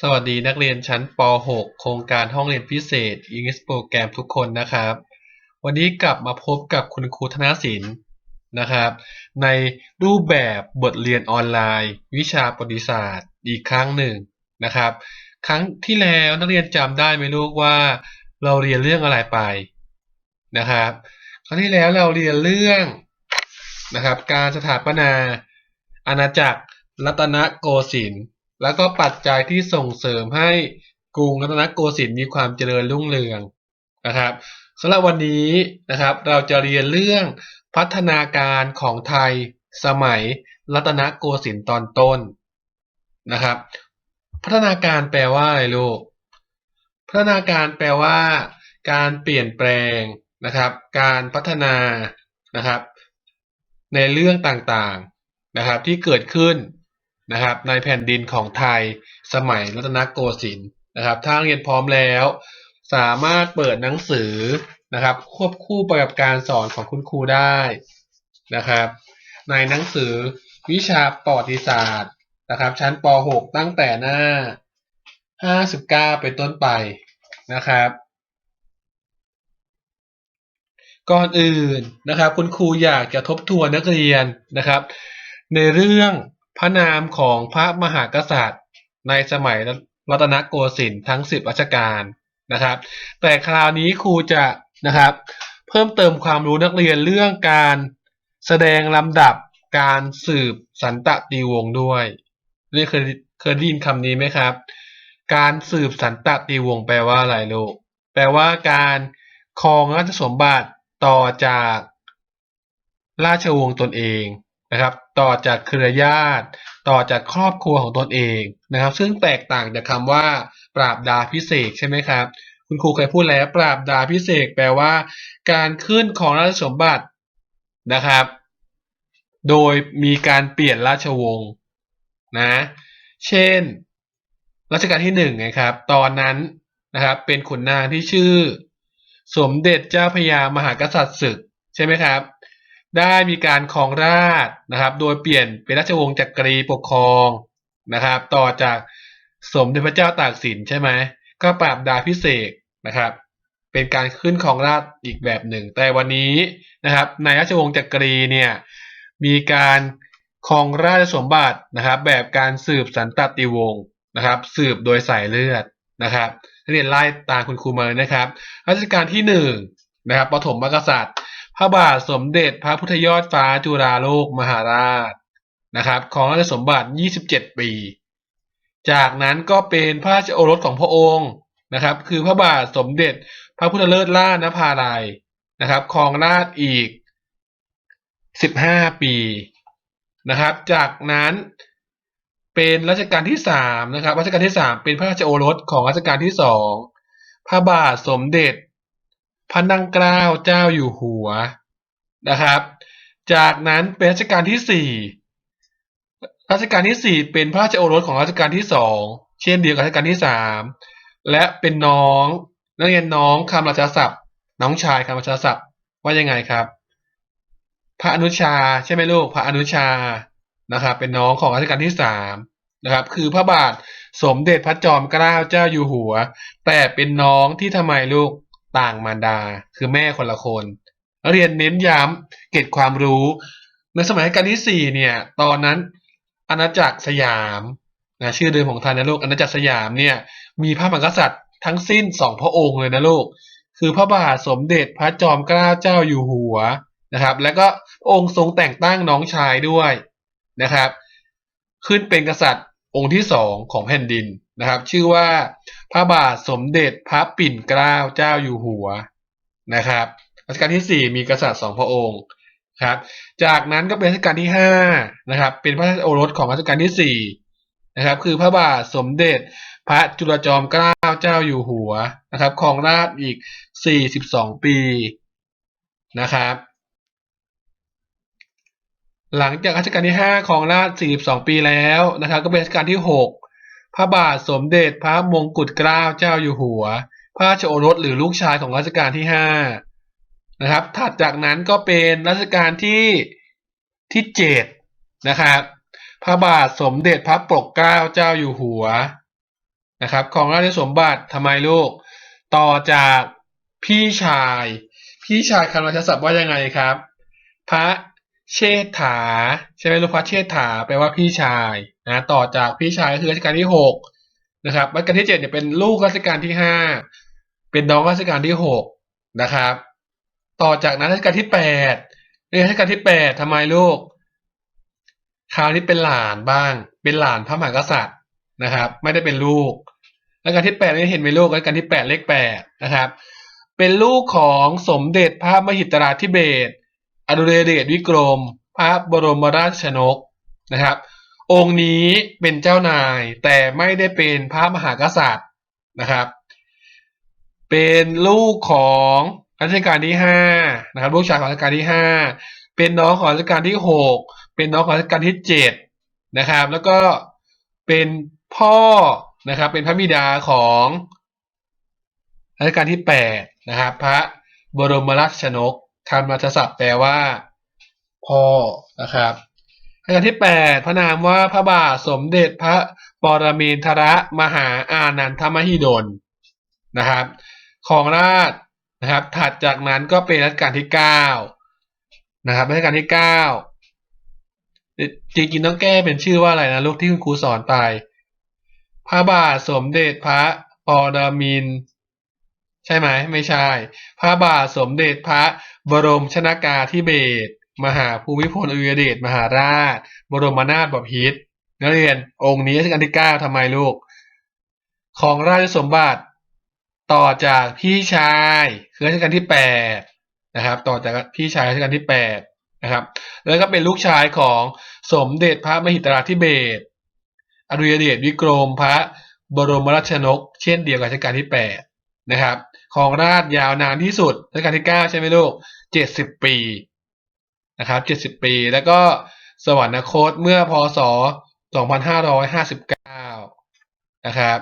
สวัสดีนักเรียนชั้นป .6 โครงการห้องเรียนพิเศษ English Program ทุกคนนะครับ วันนี้กลับมาพบกับคุณครูธนศิลป์นะครับ ในรูปแบบบทเรียนออนไลน์ วิชาประวัติศาสตร์อีกครั้งหนึ่งนะครับ ครั้งที่แล้วนักเรียนจำได้ไหมลูกว่าเราเรียนเรื่องอะไรไปนะครับ ครั้งที่แล้วเราเรียนเรื่องนะครับ การสถาปนาอาณาจักรรัตนโกสินทร์ แล้วก็ปัจจัยที่ส่งเสริมให้กรุงรัตนโกสินทร์มีความเจริญรุ่งเรืองนะครับสำหรับวันนี้นะครับเราจะเรียนเรื่องพัฒนาการของไทยสมัยรัตนโกสินทร์ตอนต้นนะครับ พัฒนาการแปลว่าอะไรลูกพัฒนาการแปลว่า การเปลี่ยนแปลงนะครับ การพัฒนานะครับ ในเรื่องต่างๆนะครับที่เกิดขึ้น นะครับในแผ่นดินของไทยสมัยรัตนโกสินทร์นะครับ ถ้าเรียนพร้อมแล้ว สามารถเปิดหนังสือนะครับ ควบคู่ไปกับการสอนของคุณครูได้นะครับ ในหนังสือวิชาประวัติศาสตร์นะครับ ชั้นป .6 ตั้งแต่หน้า 59 เป็นต้นไปนะครับ ก่อนอื่นนะครับ คุณครูอยากจะทบทวนนักเรียนนะครับ ในเรื่อง พระนามของพระมหากษัตริย์ ในสมัยรัตนโกสินทร์ทั้ง10รัชกาลนะครับ แต่คราวนี้ครูจะนะครับ เพิ่มเติมความรู้นักเรียนเรื่องการแสดงลำดับการสืบสันตติวงศ์ด้วยนี่เคยเคยได้ยินคำนี้ไหมครับ การสืบสันตติวงศ์แปลว่าอะไรลูกแปลว่าการครองราชสมบัติต่อจากราชวงศ์ตนเองนะครับ ต่อจากเครือญาติ ต่อจากครอบครัวของตนเองนะครับ ซึ่งแตกต่างจากคำว่า ปราบดาพิเศษใช่ไหมครับ คุณครูเคยพูดแล้ว ปราบดาพิเศษแปลว่า การขึ้นของราชสมบัตินะครับ โดยมีการเปลี่ยนราชวงศ์นะ เช่น รัชกาลที่หนึ่งไงครับ ตอนนั้นนะครับ เป็นขุนนางที่ชื่อ สมเด็จเจ้าพระยามหากษัตริย์ศึกใช่ไหมครับ ได้มีการครองราชนะครับ โดยเปลี่ยนเป็นราชวงศ์จักรีปกครองนะครับ ต่อจากสมเด็จพระเจ้าตากสินใช่ไหมก็ปราบดาพิเศษนะครับ เป็นการขึ้นครองราชอีกแบบหนึ่ง แต่วันนี้นะครับในราชวงศ์จักรีเนี่ยมีการครองราชสมบัตินะครับ แบบการสืบสันตติวงศ์นะครับ สืบโดยสายเลือดนะครับเรียนไล่ตามคุณครูมาเลยนะครับรัชกาลที่หนึ่งนะครับปฐมกษัตริย์ พระบาทสมเด็จพระพุทธยอดฟ้าจุฬาโลกมหาราชนะครับของราชสมบัติ 27 ปี จากนั้นก็เป็นพระราชโอรสของพระองค์นะครับ คือพระบาทสมเด็จพระพุทธเลิศล่านภาลัยนะครับครองราชอีก 15 ปีนะครับ จากนั้นเป็นรัชกาลที่สามนะครับรัชกาลที่สามเป็นพระราชโอรสของรัชกาลที่สองพระบาทสมเด็จ พระนั่งเกล้าเจ้าอยู่หัวนะครับ จากนั้นเป็นรัชกาลที่สี่รัชกาลที่สี่เป็นพระราชโอรสของรัชกาลที่สองเช่นเดียวกับรัชกาลที่สามและเป็นน้องนักเรียนน้องคำราชาศัพท์ น้องชายคำราชาศัพท์ว่ายังไงครับ พระอนุชาใช่ไหมลูกพระอนุชานะครับ เป็นน้องของรัชกาลที่สามนะครับ คือพระบาทสมเด็จพระจอมเกล้าเจ้าอยู่หัว แต่เป็นน้องที่ทำไมลูก ต่างมารดา คือแม่คนละคน เรียนเน้นย้ำเก็บความรู้ ในสมัยรัชกาลที่สี่เนี่ย ตอนนั้นอาณาจักรสยามนะชื่อเดิมของไทยนะลูกอาณาจักรสยามเนี่ย มีพระมหากษัตริย์ทั้งสิ้นสองพระองค์เลยนะลูกคือพระบาทสมเด็จพระจอมเกล้าเจ้าอยู่หัวนะครับ แล้วก็องค์ทรงแต่งตั้งน้องชายด้วยนะครับ ขึ้นเป็นกษัตริย์องค์ที่สองของแผ่นดิน นะครับ ชื่อว่าพระบาทสมเด็จพระปิ่นเกล้าเจ้าอยู่หัวนะครับรัชกาลที่สี่มีกษัตริย์สองพระองค์ครับจากนั้นก็เป็นรัชกาลที่ห้านะครับเป็นพระราชโอรสของรัชกาลที่สี่นะครับคือพระบาทสมเด็จพระจุลจอมเกล้าเจ้าอยู่หัวนะครับครองราชอีกสี่สิบสองปีนะครับหลังจากรัชกาลที่ห้าของราชสี่สิบสองปีแล้วนะครับ ก็เป็นรัชกาลที่หก พระบาทสมเด็จพระมงกุฎเกล้าเจ้าอยู่หัว พระราชโอรสหรือลูกชายของรัชกาลที่ห้านะครับ ถัดจากนั้นก็เป็นรัชกาลที่ที่เจ็ดนะครับ พระบาทสมเด็จพระปกเกล้าเจ้าอยู่หัวนะครับ ของราชสมบัติทำไมลูก ต่อจากพี่ชาย พี่ชายคำราชศัพท์ว่ายังไงครับ พระเชษฐาใช่ไหมลูกพระเชษฐาแปลว่าพี่ชาย นะต่อจากพี่ชายก็คือรัชกาลที่หกนะครับรัชกาลที่เจ็ดเนี่ยเป็นลูกรัชกาลที่ห้าเป็นน้องรัชกาลที่หกนะครับ ต่อจากนั้นรัชกาลที่แปดเรียนรัชกาลที่แปดทำไมลูกคราวนี้เป็นหลานบ้าง เป็นหลานพระมหากษัตริย์นะครับ ไม่ได้เป็นลูกรัชกาลที่แปดนี่เห็นไหมลูกรัชกาลที่แปดเลขแปดนะครับ เป็นลูกของสมเด็จพระมหิตราธิเบศอดุลยเดชวิกรม พระบรมราชชนกนะครับ องค์นี้เป็นเจ้านายแต่ไม่ได้เป็นพระมหากษัตริย์นะครับ เป็นลูกของรัชกาลที่ห้านะครับลูกชายของรัชกาลที่ห้าเป็นน้องของรัชกาลที่หกเป็นน้องของรัชกาลที่เจ็ดนะครับ แล้วก็เป็นพ่อนะครับ เป็นพระบิดาของรัชกาลที่แปดนะครับ พระบรมราชชนกคำราชศัพท์แปลว่า พ่อนะครับ รัชกาลที่แปดพระนามว่าพระบาทสมเด็จพระปรมินทรมหาอานันทมหิดลนะครับของราชนะครับถัดจากนั้นก็เป็นรัชกาลที่เก้านะครับรัชกาลที่เก้าจริงๆต้องแก้เป็นชื่อว่าอะไรนะลูกที่คุณครูสอนไป พระบาทสมเด็จพระปรมิน ใช่ไหมไม่ใช่ พระบาทสมเด็จพระบรมชนากาธิเบศร มหาภูมิพลอดุลยเดชมหาราช บรมนาถบพิตรนักเรียนองค์นี้รัชกาลที่เก้าทำไมลูก ของราชสมบัติต่อจากพี่ชายคือรัชกาลที่แปดนะครับ ต่อจากพี่ชายรัชกาลที่แปดนะครับ แล้วก็เป็นลูกชายของสมเด็จพระมหิตราธิเบศอดุยเดชวิกรมพระบรมราชชนก เช่นเดียวกับรัชกาลที่แปดนะครับ ของราชยาวนานที่สุดรัชกาลที่เก้าใช่ไหมลูกเจ็ดสิบปี นะครับเจ็ดสิบปี แล้วก็สวรรคตเมื่อพศสองพันห้าร้อยห้าสิบเก้านะครับ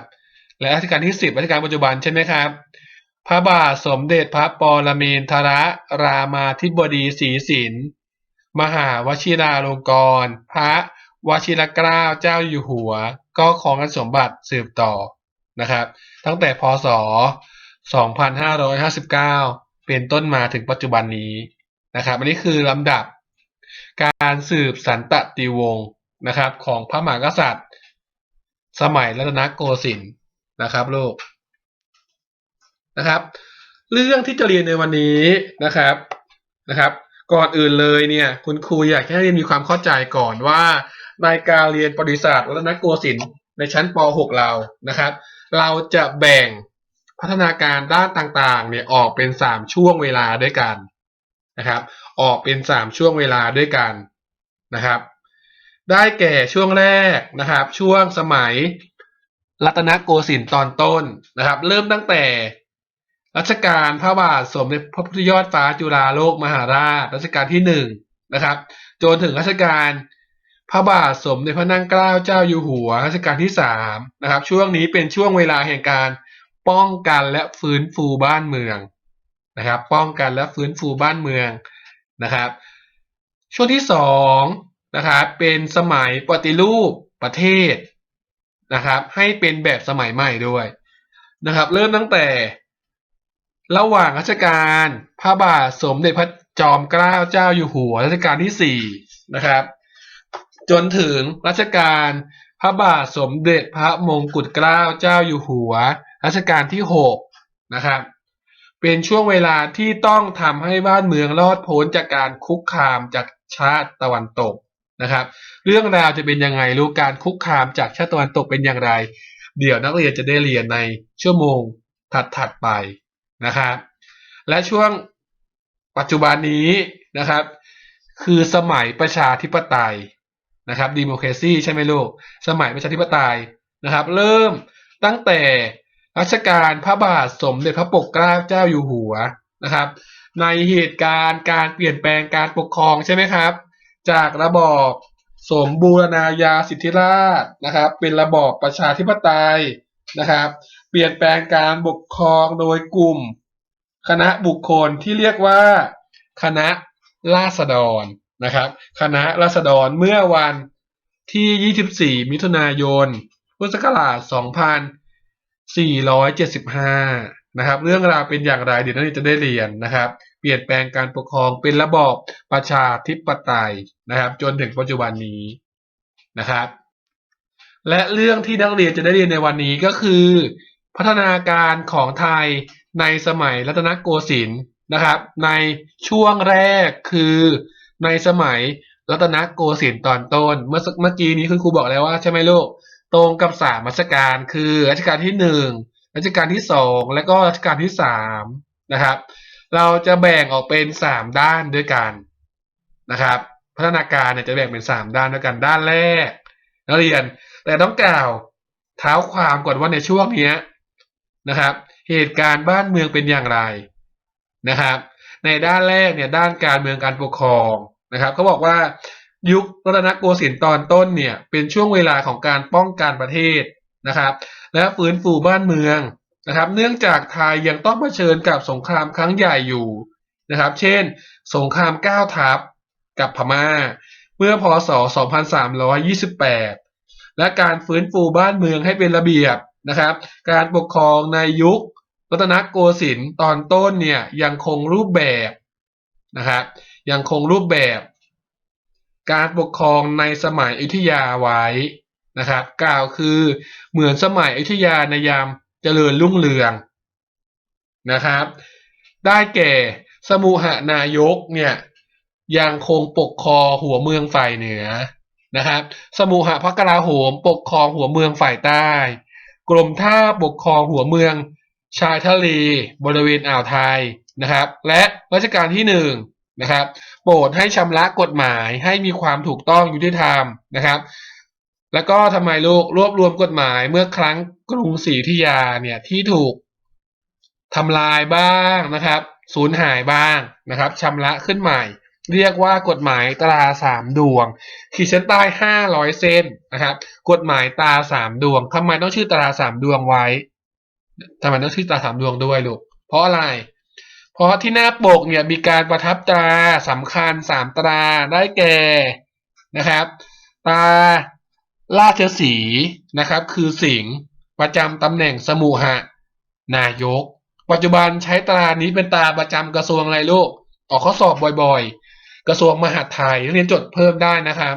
และรัชกาลที่สิบรัชกาลปัจจุบันใช่ไหมครับ พระบาทสมเด็จพระปรมินทรรามาธิบดีศรีสินมหาวชิราลงกรณ์พระวชิรเกล้าเจ้าอยู่หัว ก็ของสมบัติสืบต่อนะครับ ตั้งแต่พศ 2559 เป็นต้นมาถึงปัจจุบันนี้ นะครับอันนี้คือลำดับการสืบสันตติวงศ์นะครับ ของพระมหากษัตริย์ สมัยรัตนโกสินทร์นะครับลูกนะครับ เรื่องที่จะเรียนในวันนี้นะครับนะครับ ก่อนอื่นเลยเนี่ยคุณครูอยากให้เรียนมีความเข้าใจก่อนว่า ในการเรียนประวัติศาสตร์รัตนโกสินทร์ในชั้นป .6 เรานะครับ เราจะแบ่งพัฒนาการด้านต่างๆเนี่ยออกเป็นสามช่วงเวลาด้วยกัน นะครับ ออกเป็นสามช่วงเวลาด้วยกันนะครับ ได้แก่ช่วงแรกนะครับ ช่วงสมัยรัตนโกสินทร์ตอนต้นนะครับ เริ่มตั้งแต่รัชกาลพระบาทสมเด็จพระพุทธยอดฟ้าจุฬาโลกมหาราชรัชกาลที่หนึ่งนะครับจนถึงรัชกาลพระบาทสมเด็จพระนั่งเกล้าเจ้าอยู่หัวรัชกาลที่สามนะครับ ช่วงนี้เป็นช่วงเวลาแห่งการป้องกันและฟื้นฟูบ้านเมือง นะครับ ป้องกันและฟื้นฟูบ้านเมืองนะครับ ช่วงที่สองนะครับเป็นสมัยปฏิรูปประเทศนะครับ ให้เป็นแบบสมัยใหม่ด้วยนะครับ เริ่มตั้งแต่ระหว่างรัชกาลพระบาทสมเด็จพระจอมเกล้าเจ้าอยู่หัวรัชกาลที่สี่นะครับ จนถึงรัชกาลพระบาทสมเด็จพระมงกุฎเกล้าเจ้าอยู่หัวรัชกาลที่หกนะครับ เป็นช่วงเวลาที่ต้องทำให้บ้านเมืองรอดพ้นจากการคุกคามจากชาติตะวันตกนะครับ เรื่องราวจะเป็นยังไงรู้การคุกคามจากชาติตะวันตกเป็นอย่างไร เดี๋ยวนักเรียนจะได้เรียนในชั่วโมงถัดๆไปนะครับและช่วงปัจจุบันนี้นะครับ คือสมัยประชาธิปไตยนะครับดิโมครซีใช่ไหมลูก สมัยประชาธิปไตยนะครับ เริ่มตั้งแต่ รัชกาลพระบาทสมเด็จพระปกเกล้าเจ้าอยู่หัวนะครับ ในเหตุการณ์การเปลี่ยนแปลงการปกครองใช่ไหมครับ จากระบอบสมบูรณาญาสิทธิราชนะครับ เป็นระบอบประชาธิปไตยนะครับ เปลี่ยนแปลงการปกครองโดยกลุ่ม คณะบุคคลที่เรียกว่า คณะราษฎรนะครับ คณะราษฎรเมื่อวันที่ 24 มิถุนายน พุทธศักราช 475 นะครับ เรื่องราวเป็นอย่างไรเดี๋ยวนักเรียนจะได้เรียนนะครับ เปลี่ยนแปลงการปกครองเป็นระบอบประชาธิปไตยนะครับ จนถึงปัจจุบันนี้นะครับ และเรื่องที่นักเรียนจะได้เรียนในวันนี้ก็คือ พัฒนาการของไทยในสมัยรัตนโกสินทร์นะครับ ในช่วงแรกคือในสมัยรัตนโกสินทร์ตอนต้น เมื่อสักเมื่อกี้นี้คุณครูบอกแล้วว่าใช่ไหมลูก ตรงกับสามรัชกาลคือรัชกาลที่หนึ่งรัชกาลที่สองและก็รัชกาลที่สามนะครับ เราจะแบ่งออกเป็นสามด้านด้วยกันนะครับ พัฒนาการเนี่ยจะแบ่งเป็นสามด้านด้วยกันด้านแรกนักเรียนแต่ต้องกล่าวเท้าความก่อนว่าในช่วงนี้นะครับ เหตุการณ์บ้านเมืองเป็นอย่างไรนะครับ ในด้านแรกเนี่ยด้านการเมืองการปกครองนะครับเขาบอกว่า ยุครัตนโกสินทร์ตอนต้นเนี่ยเป็นช่วงเวลาของการป้องกันประเทศนะครับ และฟื้นฟูบ้านเมืองนะครับ เนื่องจากไทยยังต้องเผชิญกับสงครามครั้งใหญ่อยู่นะครับ เช่น สงครามก้าวทัพกับพม่า เมื่อพศ 2328 และการฟื้นฟูบ้านเมืองให้เป็นระเบียบนะครับ การปกครองในยุครัตนโกสินทร์ตอนต้นเนี่ยยังคงรูปแบบนะครับยังคงรูปแบบ การปกครองในสมัยอยุธยาไว้นะครับ กล่าวคือเหมือนสมัยอยุธยาในยามเจริญรุ่งเรืองนะครับ ได้แก่สมุหนายกเนี่ยยังคงปกครองหัวเมืองฝ่ายเหนือนะครับ สมุหพระกลาโหมปกครองหัวเมืองฝ่ายใต้ กรมท่าปกครองหัวเมืองชายทะเลบริเวณอ่าวไทยนะครับ และรัชกาลที่หนึ่ง นะครับ โปรดให้ชำระกฎหมายให้มีความถูกต้องยุติธรรมนะครับ แล้วก็ทำไมลูกรวบรวมกฎหมายเมื่อครั้งกรุงศรีอยุธยาเนี่ยที่ถูกทำลายบ้างนะครับ สูญหายบ้างนะครับชำระขึ้นใหม่ เรียกว่ากฎหมายตราสามดวง ขีดเส้นใต้ห้าร้อยเส้นนะครับ กฎหมายตราสามดวงทำไมต้องชื่อตราสามดวงไว้ทำไมต้องชื่อตราสามดวงด้วยลูกเพราะอะไร เพราะที่หน้าปกเนี่ยมีการประทับตราสำคัญสามตราได้แก่นะครับตราราชสีนะครับ คือสิงประจำตำแหน่งสมุหนายก ปัจจุบันใช้ตรานี้เป็นตราประจำกระทรวงอะไรลูกออกข้อสอบบ่อยๆ กระทรวงมหาดไทยเรียนจดเพิ่มได้นะครับ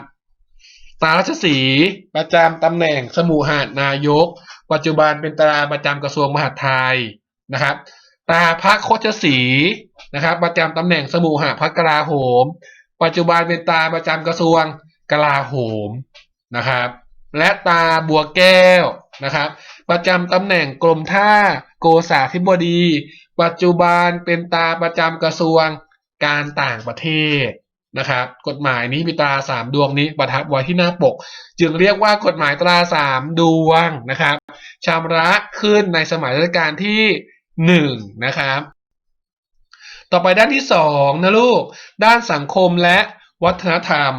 ตราราชสีประจำตำแหน่งสมุหนายก ปัจจุบันเป็นตราประจำกระทรวงมหาดไทยนะครับ ตาพระโคชสีนะครับ ประจำตำแหน่งสมุหพระกลาโหม ปัจจุบันเป็นตาประจำกระทรวงกลาโหมนะครับ และตาบัวแก้วนะครับ ประจำตำแหน่งกรมท่าโกษาธิบดี ปัจจุบันเป็นตาประจำกระทรวงการต่างประเทศนะครับ กฎหมายนี้มีตราสามดวงนี้ประทับไว้ที่หน้าปก จึงเรียกว่ากฎหมายตราสามดวงนะครับชำระขึ้นในสมัยรัชกาลที่ หนึ่งนะครับ ต่อไปด้านที่สองนะลูก ด้านสังคมและวัฒนธรรม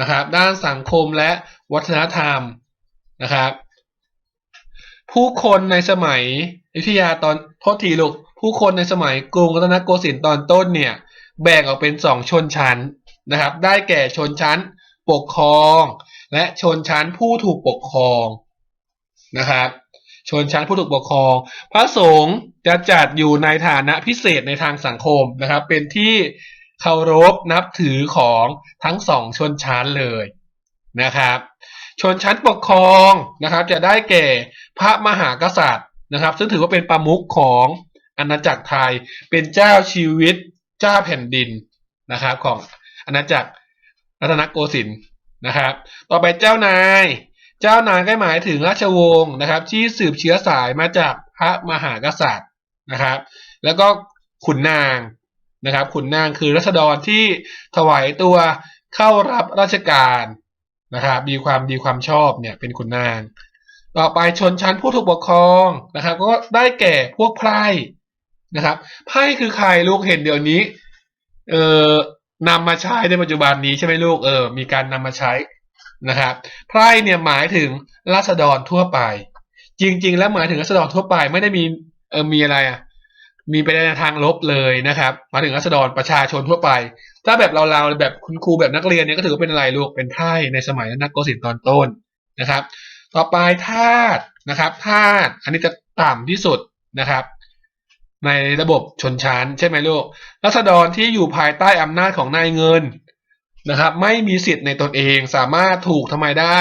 นะครับ ด้านสังคมและวัฒนธรรมนะครับ ผู้คนในสมัยอยุธยาตอนโทษทีลูกผู้คนในสมัยกรุงรัตนโกสินทร์ตอนต้นเนี่ย แบ่งออกเป็นสองชนชั้นนะครับ ได้แก่ชนชั้นปกครอง และชนชั้นผู้ถูกปกครองนะครับ ชนชั้นผู้ถูกปกครอง พระสงฆ์จะจัดอยู่ในฐานะพิเศษในทางสังคมนะครับ เป็นที่เคารพนับถือของทั้งสองชนชั้นเลยนะครับ ชนชั้นปกครองนะครับ จะได้แก่พระมหากษัตริย์นะครับ ซึ่งถือว่าเป็นประมุขของอาณาจักรไทย เป็นเจ้าชีวิตเจ้าแผ่นดินนะครับ ของอาณาจักรรัตนโกสินทร์นะครับ ต่อไปเจ้านาย เจ้านายก็หมายถึงราชวงศ์นะครับ ที่สืบเชื้อสายมาจากพระมหากษัตริย์นะครับ แล้วก็ขุนนางนะครับ ขุนนางคือรัษฎรที่ถวายตัวเข้ารับราชการนะครับมีความดีความชอบเนี่ยเป็นขุนนาง ต่อไปชนชั้นผู้ถูกปกครองนะครับ ก็ได้แก่พวกไพร่นะครับไพ่คือใครลูกเห็นเดี๋ยวนี้ เอ่อนำมาใช้ในปัจจุบันนี้ใช่ไหมลูกเออมีการนำมาใช้ นะครับไพร่เนี่ยหมายถึงราษฎรทั่วไป จริง ๆ แล้วหมายถึงราษฎรทั่วไปไม่ได้มีเออมีอะไรอะมีไปในทางลบเลยนะครับหมายถึงราษฎรประชาชนทั่วไป ถ้าแบบเราๆแบบคุณครูแบบนักเรียนเนี่ยก็ถือว่าเป็นอะไรลูกเป็นไพร่ในสมัยนักโกสินทร์ตอนต้นนะครับ ต่อไปทาสนะครับทาสอันนี้จะต่ำที่สุดนะครับ ในระบบชนชั้นใช่ไหมลูกรัษฎรที่อยู่ภายใต้อำนาจของนายเงิน นะครับ ไม่มีสิทธิ์ในตนเองสามารถถูกทำไมได้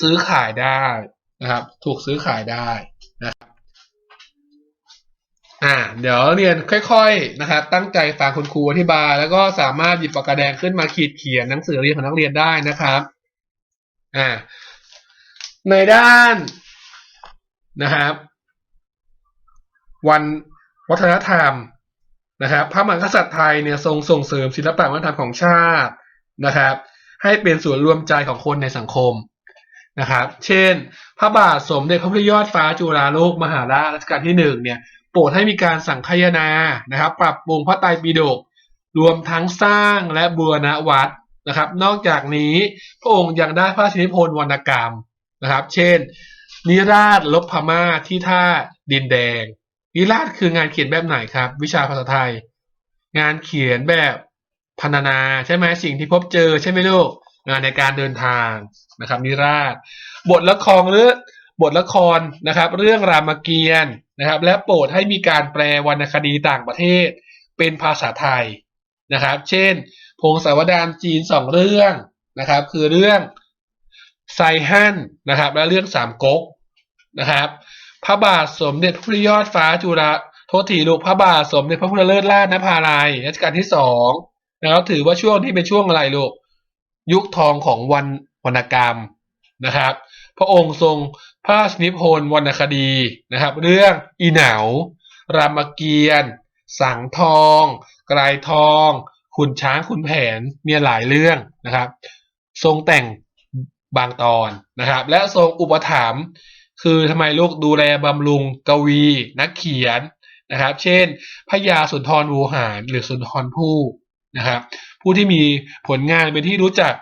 ซื้อขายได้นะครับ ถูกซื้อขายได้นะครับอ่าเดี๋ยวเรียนค่อยๆนะครับ ตั้งใจฟังคุณครูอธิบาย แล้วก็สามารถหยิบปากกาแดงขึ้นมาขีดเขียนหนังสือเรียนของนักเรียนได้นะครับอ่าในด้านนะครับ วันวัฒนธรรมนะครับพระมหากษัตริย์ไทยเนี่ยทรงส่งเสริมศิลปะวัฒนธรรมของชาติ นะครับ ให้เป็นส่วนรวมใจของคนในสังคมนะครับ เช่น พระบาทสมเด็จพระพุทธยอดฟ้าจุฬาโลกมหาราชรัชกาลที่หนึ่งเนี่ยโปรดให้มีการสังคายนานะครับ ปรับปรุงพระไตรปิฎกรวมทั้งสร้างและบูรณวัดนะครับ นอกจากนี้พระองค์ยังได้พระราชนิพนธ์วรรณกรรมนะครับ เช่น นิราชลบพม่าที่ท่าดินแดง นิราชคืองานเขียนแบบไหนครับ วิชาภาษาไทย งานเขียนแบบ พรรณนาใช่ไหมสิ่งที่พบเจอใช่ไหมลูกงานในการเดินทางนะครับ นิราชบทละครหรือบทละครนะครับ เรื่องรามเกียรติ์นะครับ และโปรดให้มีการแปลวรรณคดีต่างประเทศ เป็นภาษาไทยนะครับ เช่น พงศาวดารจีนสองเรื่องนะครับ คือเรื่องไซฮันนะครับ และเรื่องสามก๊กนะครับ พระบาทสมเด็จพระพุทธยอดฟ้าจุฬาโทษทีลูกพระบาทสมเด็จพระพุทธเลิศล่านภาลัยรัชกาลที่สอง นะครับถือว่าช่วงที่เป็นช่วงอะไรลูก ยุคทองของวันวรรณกรรมนะครับ พระองค์ทรงพระราชนิพนธ์วรรณคดีนะครับ เรื่องอีเหนารามเกียรติสังทองไกรทอง ขุนช้างขุนแผนมีหลายเรื่องนะครับ ทรงแต่งบางตอนนะครับ และทรงอุปถัมภ์คือทำไมลูกดูแลบำรุงกวี นักเขียนนะครับ เช่นพระยาสุนทรวูหารหรือสุนทรภู่ นะครับ ผู้ที่มีผลงานเป็นที่รู้จัก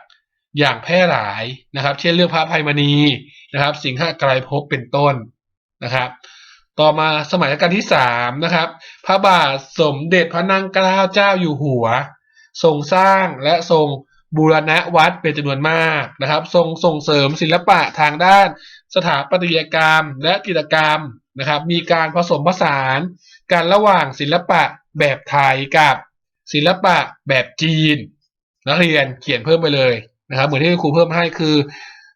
อย่างแพร่หลายนะครับ เช่นเรื่องพระภัยมณีนะครับ สิงหไกรภพเป็นต้นนะครับ ต่อมาสมัยรัชกาลที่สามนะครับ พระบาทสมเด็จพระนางเกล้าเจ้าอยู่หัว ทรงสร้างและทรงบูรณะวัดเป็นจำนวนมากนะครับ ทรงส่งเสริมศิลปะทางด้านสถาปัตยกรรมและจิตรกรรมนะครับ มีการผสมผสานกันระหว่างศิลปะแบบไทยกับ ศิลปะแบบจีน นักเรียนเขียนเพิ่มไปเลยนะครับเหมือนที่ครูเพิ่มให้คือ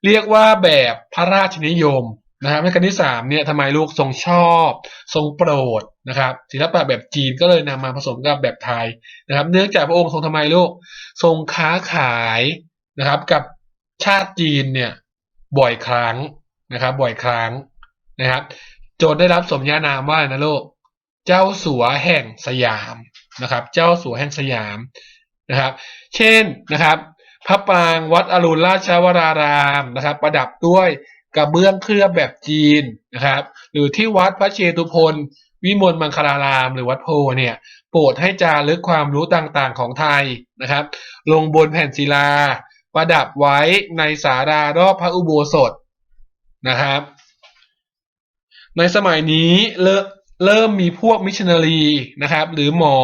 เรียกว่าแบบพระราชนิยมนะครับในการที่สามเนี่ยทำไมลูกทรงชอบ ทรงโปรดนะครับ ศิลปะแบบจีนก็เลยนำมาผสมกับแบบไทยนะครับ เนื่องจากพระองค์ทรงทำไมลูกทรงค้าขายนะครับ กับชาติจีนเนี่ยบ่อยครั้งนะครับ บ่อยครั้งนะครับ จนได้รับสมญานามว่านะลูกเจ้าสัวแห่งสยาม นะครับ เจ้าสัวแห่งสยามนะครับ เช่นนะครับพระปรางวัดอรุณราชวรารามนะครับ ประดับด้วยกระเบื้องเคลือบแบบจีนนะครับ หรือที่วัดพระเชตุพนวิมลมังคลาราม หรือวัดโพเนี่ยโปรดให้จารึกความรู้ต่างๆของไทยนะครับ ลงบนแผ่นศิลา ประดับไว้ในศาลารอบพระอุโบสถนะครับ ในสมัยนี้เริ่ม เริ่มมีพวกมิชชันนารีนะครับ หรือหมอ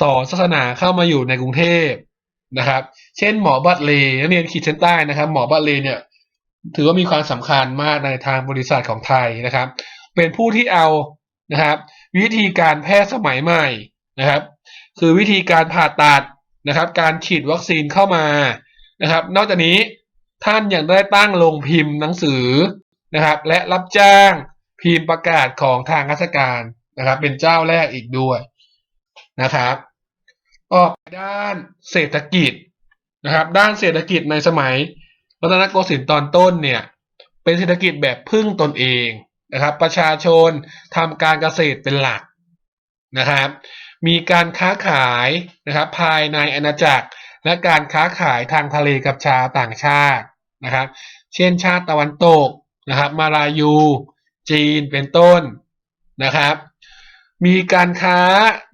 สอนศาสนาเข้ามาอยู่ในกรุงเทพนะครับ เช่นหมอบัตเลนักเรียนขีดเส้นใต้นะครับ หมอบัตเลเนี่ย ถือว่ามีความสำคัญมากในทางบริษัทของไทยนะครับ เป็นผู้ที่เอานะครับ วิธีการแพทย์สมัยใหม่นะครับ คือวิธีการผ่าตัดนะครับ การฉีดวัคซีนเข้ามานะครับ นอกจากนี้ท่านยังได้ตั้งโรงพิมพ์หนังสือนะครับ และรับจ้าง พิมพ์ประกาศของทางราชการนะครับ เป็นเจ้าแรกอีกด้วยนะครับก็ด้านเศรษฐกิจนะครับ ด้านเศรษฐกิจในสมัยรัตนโกสินทร์ตอนต้นเนี่ย เป็นเศรษฐกิจแบบพึ่งตนเองนะครับ ประชาชนทำการเกษตรเป็นหลักนะครับ มีการค้าขายนะครับ ภายในอาณาจักรและการค้าขายทางทะเลกับชาวต่างชาตินะครับ เช่นชาติตะวันตกนะครับ มาลายู จีนเป็นต้นนะครับ มีการค้า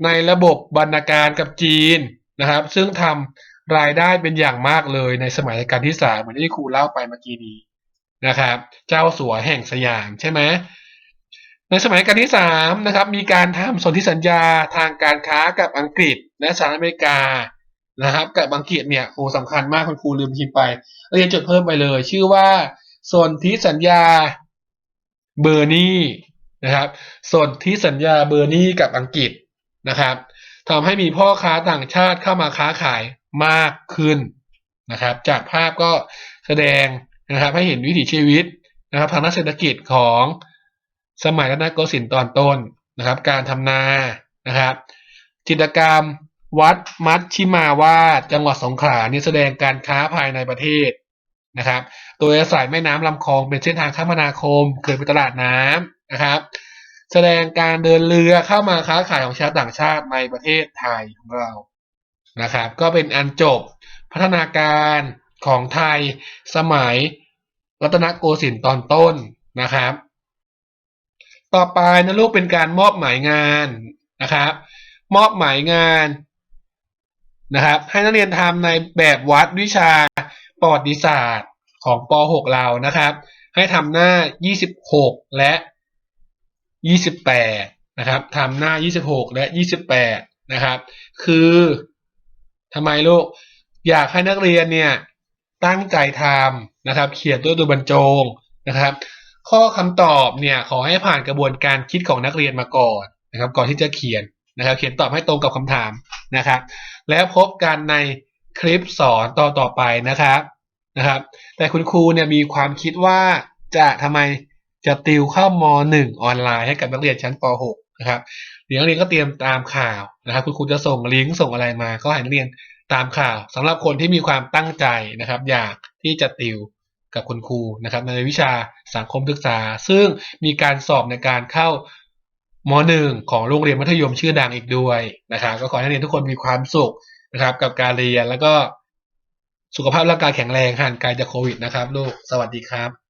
ในระบบบรรณาการกับจีนนะครับ ซึ่งทำรายได้เป็นอย่างมากเลยในสมัยรัชกาลที่สามเหมือนที่ครูเล่าไปเมื่อกี้นี้นะครับ เจ้าสัวแห่งสยามใช่ไหมในสมัยกาลที่สามนะครับมีการทำสนธิสัญญาทางการค้ากับอังกฤษ และสหรัฐอเมริกานะครับกับอังกฤษเนี่ยโอ้สำคัญมากคุณครูลืมพิมพ์ไปเรียนจดเพิ่มไปเลย ชื่อว่าสนที่สัญญา เบอร์นี่นะครับส่วนที่สัญญาเบอร์นี่กับอังกฤษนะครับทำให้มีพ่อค้าต่างชาติเข้ามาค้าขายมากขึ้นนะครับ จากภาพก็แสดงนะครับให้เห็นวิถีชีวิตนะครับทางด้านเศรษฐกิจของสมัยรัตนโกสินทร์ตอนต้นนะครับ การทำนานะครับ จิตรกรรมวัดมัชชิมาวาดจังหวัดสงขลานี่แสดงการค้าภายในประเทศ นะครับ โดยอาศัยแม่น้ำลำคลองเป็นเส้นทางคมนาคมเกิดเป็นตลาดน้ำนะครับ แสดงการเดินเรือเข้ามาค้าขายของชาวต่างชาติในประเทศไทยของเรานะครับ ก็เป็นอันจบพัฒนาการของไทยสมัยรัตนโกสินทร์ตอนต้นนะครับ ต่อไปนะลูกเป็นการมอบหมายงานนะครับ มอบหมายงานนะครับ ให้นักเรียนทำในแบบวัดวิชา ประวัติศาสตร์ของป .6 เรานะครับ ให้ทำหน้า 26 และ 28 นะครับทำหน้า 26 และ 28 นะครับ คือทำไมลูก อยากให้นักเรียนเนี่ยตั้งใจทำนะครับ เขียนด้วยตัวบรรจงนะครับ ข้อคำตอบเนี่ยขอให้ผ่านกระบวนการคิดของนักเรียนมาก่อนนะครับ ก่อนที่จะเขียนนะครับ เขียนตอบให้ตรงกับคำถามนะครับ แล้วพบกันใน คลิปสอนต่อต่อไปนะครับนะครับ แต่คุณครูเนี่ยมีความคิดว่าจะทำไมจะติวเข้าม .1 ออนไลน์ให้กับนักเรียนชั้นป .6 นะครับเดี๋ยวนักเรียนก็เตรียมตามข่าวนะครับ คุณครูจะส่งลิงก์ส่งอะไรมาก็ให้นักเรียนตามข่าวสำหรับคนที่มีความตั้งใจนะครับ อยากที่จะติวกับคุณครูนะครับ ในวิชาสังคมศึกษา ซึ่งมีการสอบในการเข้ามหนึ่งของโรงเรียนมัธยมชื่อดังอีกด้วยนะครับ ก็ขอให้นักเรียนทุกคนมีความสุข นะครับ กับการเรียนแล้วก็สุขภาพร่างกายแข็งแรงห่างไกลจากโควิดนะครับ ลูกสวัสดีครับ